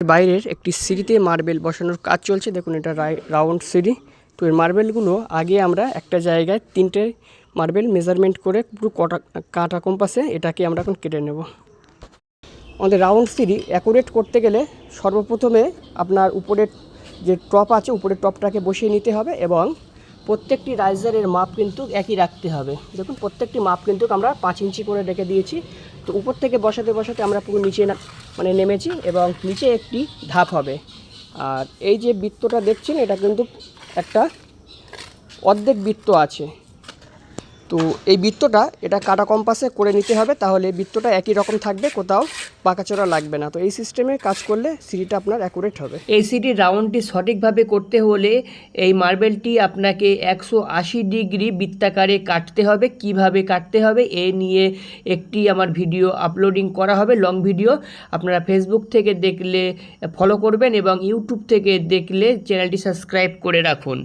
বাইরের একটি সিঁড়িতে মার্বেল বসানোর কাজ চলছে। দেখুন এটা রাউন্ড সিঁড়ি। তো এর মার্বেলগুলো আগে আমরা একটা জায়গায় তিনটে মার্বেল মেজারমেন্ট করে পুরো কটা, কাটা কম্পাসে এটাকে আমরা এখন কেটে নেব। আমাদের রাউন্ড সিঁড়ি অ্যাকুরেট করতে গেলে সর্বপ্রথমে আপনার উপরের যে টপ আছে, উপরের টপটাকে বসিয়ে নিতে হবে এবং প্রত্যেকটি রাইজারের মাপ কিন্তু একই রাখতে হবে। দেখুন, প্রত্যেকটি মাপ কিন্তু আমরা পাঁচ ইঞ্চি করে রেখে দিয়েছি। তো উপর থেকে বসাতে বসাতে আমরা পুরো নিচে মানে নেমেছি এবং নিচে একটি ধাপ হবে। আর এই যে বৃত্তটা দেখছেন, এটা কিন্তু একটা অর্ধেক বৃত্ত আছে। তো এই বৃত্তটা, এটা কাটা কম্পাসে করে নিতে হবে, তাহলে বৃত্তটা একই রকম থাকবে, কোথাও পাকাচোরা লাগবে না। তো এই সিস্টেমে কাজ করলে সিঁড়িটা আপনার অ্যাকুরেট হবে। এই সিটির রাউন্ডটি সঠিকভাবে করতে হলে এই মার্বেলটি আপনাকে একশো আশি ডিগ্রি বৃত্তাকারে কাটতে হবে। কীভাবে কাটতে হবে, এ নিয়ে একটি আমার ভিডিও আপলোডিং করা হবে লং ভিডিও আপনারা ফেসবুক থেকে দেখলে ফলো করবেন এবং ইউটিউব থেকে দেখলে চ্যানেলটি সাবস্ক্রাইব করে রাখুন।